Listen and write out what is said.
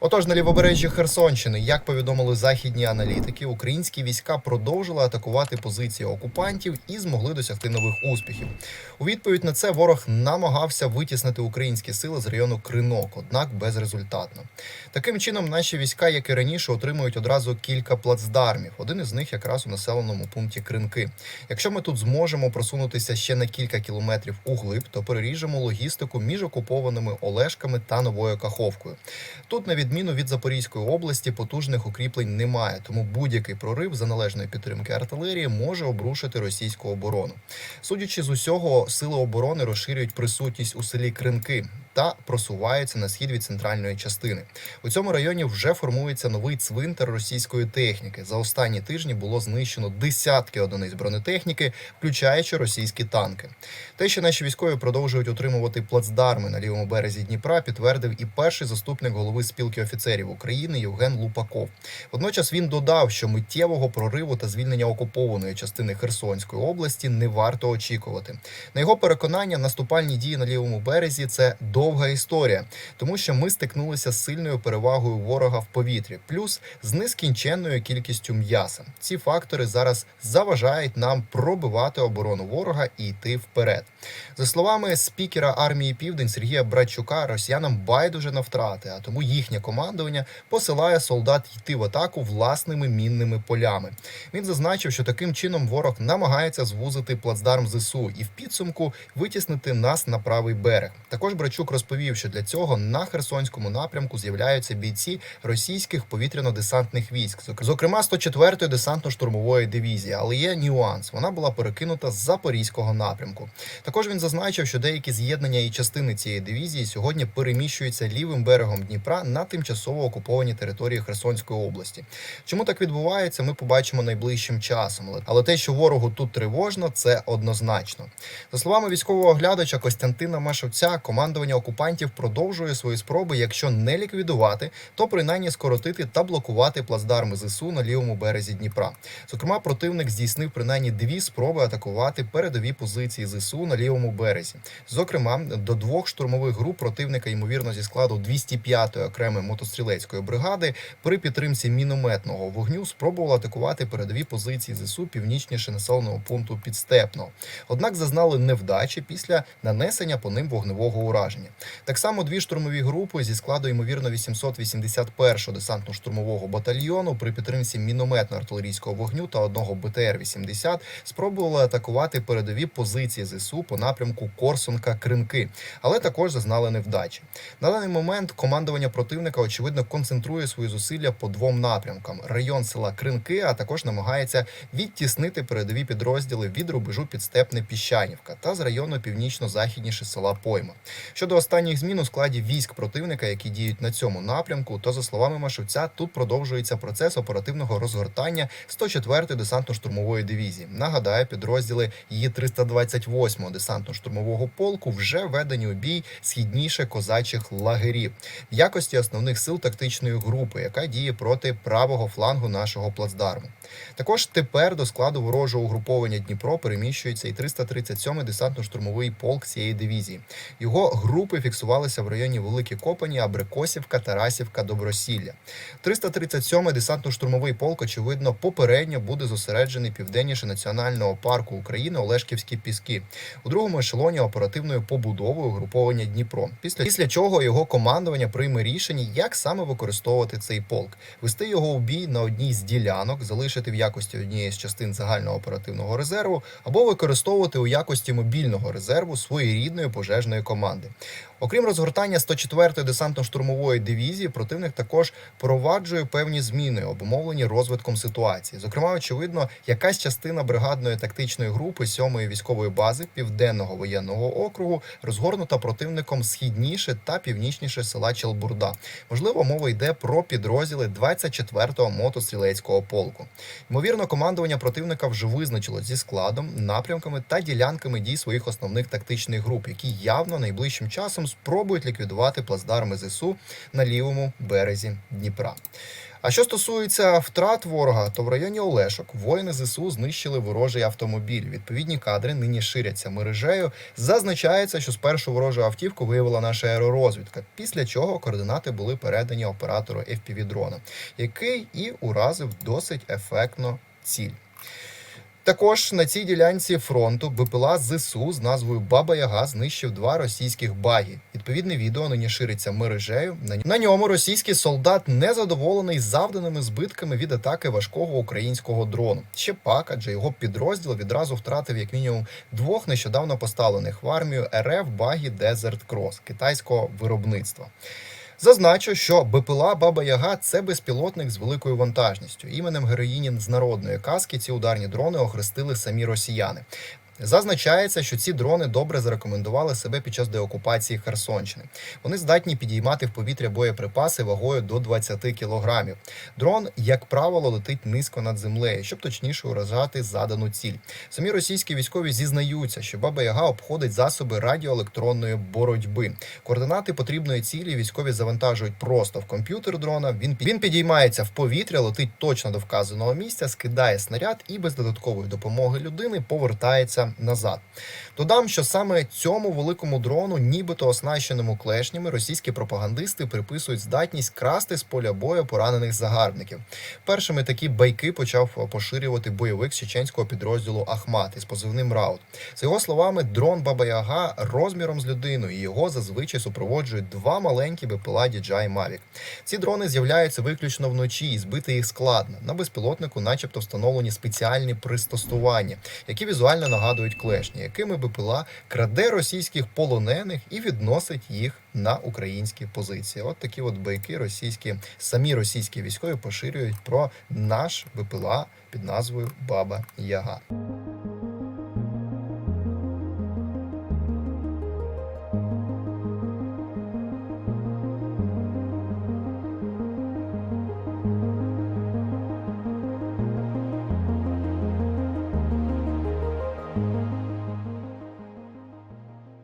Отож, на лівобережжі Херсонщини, як повідомили західні аналітики, українські війська продовжили атакувати позиції окупантів і змогли досягти нових успіхів. У відповідь на це ворог намагався витіснити українські сили з району Кринок, однак безрезультатно. Таким чином, наші війська, як і раніше, отримують одразу кілька плацдармів. Один із них якраз у населеному пункті Кринки. Якщо ми тут зможемо просунутися ще на кілька кілометрів углиб, то переріжемо логістику між окупованими Олешками та Новою Каховкою. Тут, на відміну від Запорізької області, потужних укріплень немає, тому будь-який прорив за належної підтримки артилерії може обрушити російську оборону. Судячи з усього, сили оборони розширюють присутність у селі Кринки та просуваються на схід від центральної частини. У цьому районі вже формується новий цвинтар російської техніки. За останні тижні було знищено десятки одиниць бронетехніки, включаючи російські танки. Те, що наші військові продовжують утримувати плацдарми на лівому березі Дніпра, підтвердив і перший заступник голови спілки офіцерів України Євген Лупаков. Водночас він додав, що миттєвого прориву та звільнення окупованої частини Херсонської області не варто очікувати. На його переконання, наступальні дії на лівому березі це довга історія, тому що ми стикнулися з сильною перевагою ворога в повітрі, плюс з нескінченною кількістю м'яса. Ці фактори зараз заважають нам пробивати оборону ворога і йти вперед. За словами спікера армії Південь Сергія Братчука, росіянам байдуже на втрати, а тому їхнє командування посилає солдат йти в атаку власними мінними полями. Він зазначив, що таким чином ворог намагається звузити плацдарм ЗСУ і в підсумку витіснити нас на правий берег. Також Брачук розповів, що для цього на Херсонському напрямку з'являються бійці російських повітряно-десантних військ, зокрема 104-ї десантно-штурмової дивізії. Але є нюанс: вона була перекинута з запорізького напрямку. Також він зазначив, що деякі з'єднання і частини цієї дивізії сьогодні переміщуються лівим берегом Дніпра на тимчасово окуповані території Херсонської області. Чому так відбувається, ми побачимо найближчим часом. Але- те, що ворогу тут тривожно, це однозначно. За словами військового оглядача Костянтина Машовця, командування окупантів продовжує свої спроби, якщо не ліквідувати, то принаймні скоротити та блокувати плацдарми ЗСУ на лівому березі Дніпра. Зокрема, противник здійснив принаймні дві спроби атакувати передові позиції ЗСУ на лівому березі. Зокрема, до двох штурмових груп противника, ймовірно, зі складу 205-ї окремої мотострілецької бригади при підтримці мінометного вогню спробували атакувати передові позиції ЗСУ північніше населеного пункту Підстепного. Однак зазнали невдачі після нанесення по ним вогневого ураження. Так само дві штурмові групи зі складу ймовірно 881-го десантно-штурмового батальйону при підтримці мінометно-артилерійського вогню та одного БТР-80 спробували атакувати передові позиції ЗСУ по напрямку Корсунка-Кринки, але також зазнали невдачі. На даний момент командування противника очевидно концентрує свої зусилля по двом напрямкам: район села Кринки, а також намагається відтіснити передові підрозділи від рубежу підстепне Піщанівка та з району північно-західніше села Пойма. Щодо останніх змін у складі військ противника, які діють на цьому напрямку, то за словами Машевця, тут продовжується процес оперативного розгортання 104-ї десантно-штурмової дивізії. Нагадаю, підрозділи її 328-го десантно-штурмового полку вже введені у бій східніше козачих лагерів в якості основних сил тактичної групи, яка діє проти правого флангу нашого плацдарму. Також тепер до складу ворожого угруповання Дніпро переміщується і 337-й десантно-штурмовий полк цієї дивізії. Його групи фіксувалися в районі Великі Копані, Абрикосівка, Тарасівка, Добросілля. 337-й десантно-штурмовий полк, очевидно, попередньо буде зосереджений південніше національного парку України Олешківські піски у другому ешелоні оперативною побудовою угруповання Дніпро. Після, після чого його командування прийме рішення, як саме використовувати цей полк, вести його у бій на одній з ділянок, залишити в якості однієї з частин загального оперативного резерву, або використовувати у якості мобільного резерву своєрідної пожежної команди. Окрім розгортання 104-ї десантно-штурмової дивізії, противник також проваджує певні зміни, обумовлені розвитком ситуації. Зокрема, очевидно, якась частина бригадної тактичної групи 7-ї військової бази Південного воєнного округу розгорнута противником східніше та північніше села Челбурда. Можливо, мова йде про підрозділи 24-го мотострілецького полку. Ймовірно, командування противника вже визначило зі складом, напрямками та ділянками дій своїх основних тактичних груп, які явно найближчим часом спробують ліквідувати плацдарми ЗСУ на лівому березі Дніпра. А що стосується втрат ворога, то в районі Олешок воїни ЗСУ знищили ворожий автомобіль. Відповідні кадри нині ширяться мережею. Зазначається, що спершу ворожу автівку виявила наша аеророзвідка, після чого координати були передані оператору fpv дрона, який і уразив досить ефектно ціль. Також на цій ділянці фронту БПЛА ЗСУ з назвою Баба Яга знищив два російських багі. Відповідне відео нині шириться мережею. На ньому російський солдат незадоволений завданими збитками від атаки важкого українського дрону. Ще пак, адже його підрозділ відразу втратив як мінімум двох нещодавно поставлених в армію РФ багі Desert Cross китайського виробництва. Зазначу, що БПЛА Баба Яга це безпілотник з великою вантажністю. Іменем героїні з народної казки ці ударні дрони охрестили самі росіяни. Зазначається, що ці дрони добре зарекомендували себе під час деокупації Херсонщини. Вони здатні підіймати в повітря боєприпаси вагою до 20 кілограмів. Дрон, як правило, летить низько над землею, щоб точніше уражати задану ціль. Самі російські військові зізнаються, що Баба Яга обходить засоби радіоелектронної боротьби. Координати потрібної цілі військові завантажують просто в комп'ютер дрона. Він він підіймається в повітря, летить точно до вказаного місця, скидає снаряд і без додаткової допомоги людини повертається назад. Додам, що саме цьому великому дрону, нібито оснащеному клешнями, російські пропагандисти приписують здатність красти з поля бою поранених загарбників. Першими такі байки почав поширювати бойовик чеченського підрозділу Ахмат із позивним Раут. За його словами, дрон Баба Яга розміром з людину, і його зазвичай супроводжують два маленькі БПЛА DJI Mavic. Ці дрони з'являються виключно вночі, і збити їх складно. На безпілотнику, начебто, встановлені спеціальні пристосування, які візуально нагадують клешні, якими БПЛА краде російських полонених і відносить їх на українські позиції. От такі от байки російські, самі російські військові поширюють про наш БПЛА під назвою Баба Яга.